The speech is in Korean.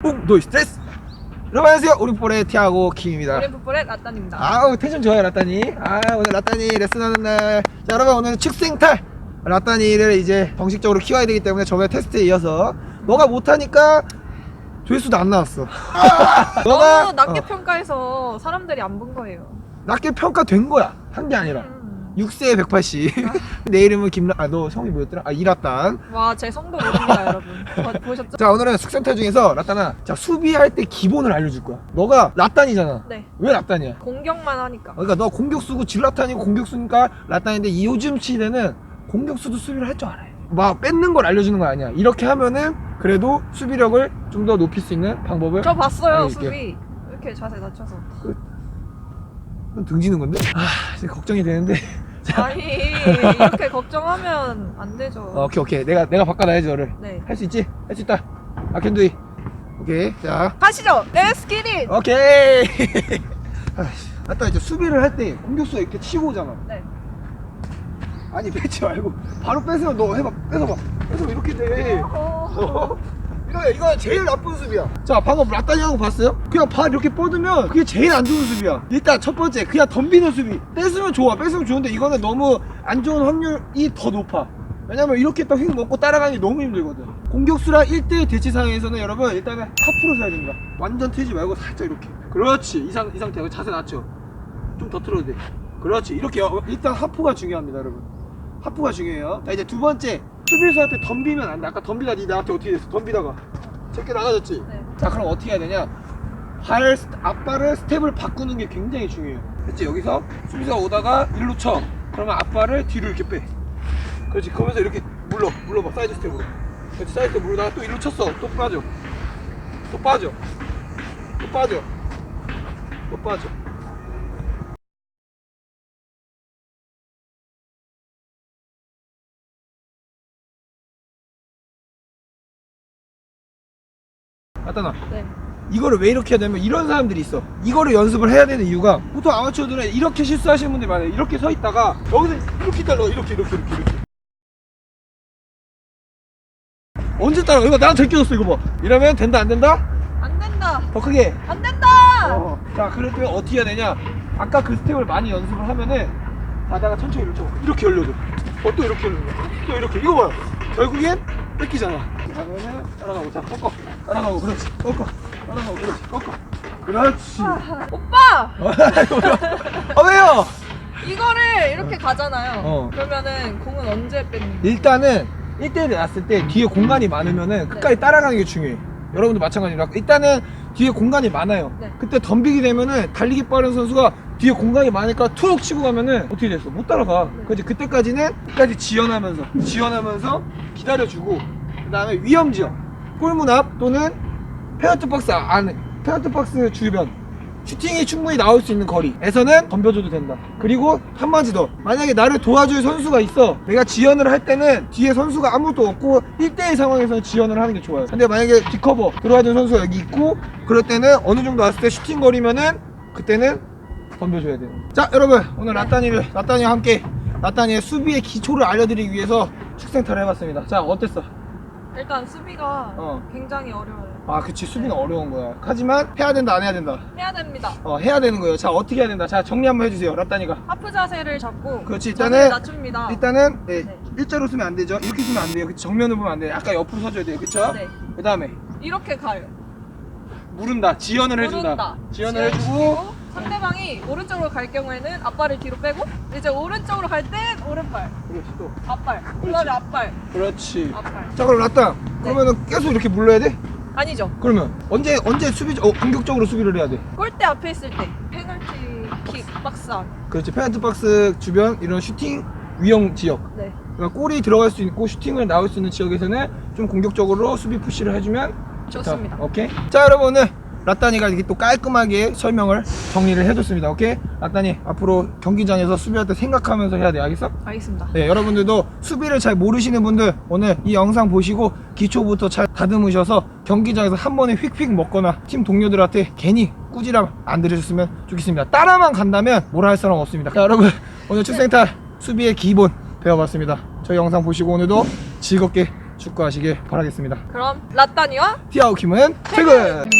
뿡 도이 스트레스 여러분 안녕하세요. 우리볼의 티아고 킴입니다. 오렌풋볼의 라딴입니다. 아우 텐션 좋아요 라따니. 아 오늘 라따니 레슨하는 날자 여러분 오늘은 측생탈. 라따니를 이제 정식적으로 키워야 되기 때문에 저번에 테스트에 이어서 너가 못하니까 조회수도 안 나왔어. 너가 낮게 어, 평가해서 사람들이 안 본 거예요. 낮게 평가된 거야. 한 게 아니라. 음. 6세에 180 내 이름은 김라 아 너 성이 뭐였더라 아 이라딴 와, 제 성도 모릅니다, 여러분. 보- 보셨죠? 자 오늘은 숙생탈 중에서 라따나 자 수비할 때 기본을 알려줄 거야 너가 라딴이잖아 네. 왜 라딴이야 공격만 하니까. 그러니까 너 공격수고 질라탄이고 공격수니까 라탄인데 이 요즘 시대는 공격수도 수비를 할 줄 알아요. 막 뺏는 걸 알려주는 거 아니야. 이렇게 하면은 그래도 수비력을 좀 더 높일 수 있는 방법을 저 봤어요, 알려줄게. 수비. 이렇게 자세 낮춰서. 등지는 건데? 아 이제 걱정이 되는데. 자, 아니, 이렇게 걱정하면 안 되죠. 어, 오케이 오케이 내가 내가 바꿔놔야지 너를. 네. 할 수 있지? 할 수 있다. 아켄두이. 오케이 자 가시죠! Let's get it! 오케이. 아이씨, 이제 수비를 할 때 공격수가 이렇게 치고 오잖아. 네. 아니 뺏지 말고 바로 뺏으면 너 해봐 뺏어봐 뺏으면 이렇게 돼. 어, 어? 이거 이거 제일 나쁜 수비야. 자 방금 라따니 하고 봤어요? 그냥 발 이렇게 뻗으면 그게 제일 안 좋은 수비야. 일단 첫 번째 그냥 덤비는 수비. 뺏으면 좋아. 뺏으면 좋은데 이거는 너무 안 좋은 확률이 더 높아. 왜냐면 이렇게 딱휙 먹고 따라가는 게 너무 힘들거든. 공격수랑 1대1 대치 상황에서는 여러분 일단은 하프로 서야 됩니다. 완전 트지 말고 살짝 이렇게. 그렇지. 이, 상, 이 상태. 자세 낮춰. 좀더 틀어도 돼. 그렇지. 이렇게 어, 일단 하프가 중요합니다, 여러분. 하프가 중요해요. 자, 이제 두 번째. 수비수한테 덤비면 안 돼. 아까 덤비다 니 나한테 어떻게 됐어? 덤비다가. 제게 나가졌지? 네. 자, 그럼 어떻게 해야 되냐? 발, 스- 앞발을 스텝을 바꾸는 게 굉장히 중요해요. 그렇지? 여기서 수비수가 오다가 일로 쳐. 그러면 앞발을 뒤로 이렇게 빼. 그렇지. 그러면서 이렇게 물러. 물러봐. 사이드 스텝으로. 그렇지. 사이드 스텝 물러다가 또 일로 쳤어. 또 빠져. 또 빠져. 또 빠져. 또 빠져. 아따나 네. 이거를 왜 이렇게 해야 되냐면 이런 사람들이 있어. 이거를 연습을 해야 되는 이유가 보통 아마추어들은 이렇게 실수하시는 분들이 많아요. 이렇게 서 있다가 여기서 이렇게 따라. 이렇게 이렇게 이렇게 이렇게. 언제 따라? 이거 나랑 제껴졌어 이거 봐. 이러면 된다 안 된다? 안 된다! 더 크게. 안 된다! 어. 자 그럴 때 어떻게 해야 되냐? 아까 그 스텝을 많이 연습을 하면은 가다가 천천히 이렇게. 이렇게 열려줘. 어, 또 이렇게 열려줘. 또 이렇게. 이거 봐요 결국엔 뺏기잖아. 그러면은 따라가고 자. 꺾어 따라가고 그렇지. 꺾어. 따라가고 그렇지. 꺾어. 그렇지. 오빠! 아 왜요? 이거를 이렇게 가잖아요. 어. 그러면은 공은 언제 뺏는 일단은 1대1에 났을 때 뒤에 공간이 많으면은 끝까지 따라가는 게 중요해. 여러분도 마찬가지로 일단은 뒤에 공간이 많아요. 네. 그때 덤비게 되면은 달리기 빠른 선수가 뒤에 공간이 많으니까 툭 치고 가면은 어떻게 됐어? 못 따라가. 네. 그래서 그때까지는 끝까지 지연하면서 지연하면서 기다려주고 그 다음에 위험 지역 골문 앞 또는 페널티 박스 안에 페널티 박스 주변 슈팅이 충분히 나올 수 있는 거리에서는 덤벼줘도 된다. 그리고 한 가지 더. 만약에 나를 도와줄 선수가 있어. 내가 지연을 할 때는 뒤에 선수가 아무것도 없고 1대1 상황에서는 지연을 하는 게 좋아요. 근데 만약에 뒷커버 들어와준 선수가 여기 있고 그럴 때는 어느 정도 왔을 때 슈팅 거리면은 그때는 덤벼줘야 돼요. 자, 여러분. 오늘 라따니를, 라따니와 함께 라따니의 수비의 기초를 알려드리기 위해서 축생타를 해봤습니다. 자, 어땠어? 일단 수비가 어. 굉장히 어려워요. 아, 그치. 수비는 어려운 거야. 하지만 해야 된다, 안 해야 된다. 해야 됩니다. 어, 해야 되는 거예요. 자, 어떻게 해야 된다. 자, 정리 한번 해주세요. 라따니가. 하프 자세를 잡고 그렇지, 일단은- 낮춥니다. 일단은 네, 네. 일자로 쓰면 안 되죠. 이렇게 쓰면 안 돼요. 그치? 정면으로 보면 안 돼요. 약간 옆으로 서줘야 돼요. 그쵸? 네. 그 다음에 이렇게 가요. 무른다. 지연을 해준다. 지연을 지연 해주고 상대방이 오른쪽으로 갈 경우에는 앞발을 뒤로 빼고 이제 오른쪽으로 갈 땐 오른발, 그렇지 또. 앞발, 그다음에 앞발, 그렇지. 앞발. 자, 그럼 라따. 그러면은 계속 이렇게 물러야 돼? 아니죠. 그러면 언제 언제 수비 어 공격적으로 수비를 해야 돼? 골대 앞에 있을 때 페널티 킥 박스 안. 그렇지. 페널티 박스 주변 이런 슈팅 위험 지역. 네. 그러니까 골이 들어갈 수 있고 슈팅을 나올 수 있는 지역에서는 좀 공격적으로 수비 푸시를 해주면 좋다. 좋습니다. 오케이. 자 여러분 오늘 라따니가 이렇게 또 깔끔하게 설명을 정리를 해줬습니다. 오케이. 라따니 앞으로 경기장에서 수비할 때 생각하면서 해야 돼. 알겠어? 알겠습니다. 네, 여러분들도 수비를 잘 모르시는 분들 오늘 이 영상 보시고 기초부터 잘 다듬으셔서 경기장에서 한 번에 휙휙 먹거나 팀 동료들한테 괜히 꾸지람 안 들으셨으면 좋겠습니다. 따라만 간다면 뭐라 할 사람 없습니다. 자, 여러분 오늘 축생탈 수비의 기본 배워봤습니다. 저희 영상 보시고 오늘도 즐겁게 축구 축구하시길 바라겠습니다. 그럼 라따니와 티아오 킴은 퇴근!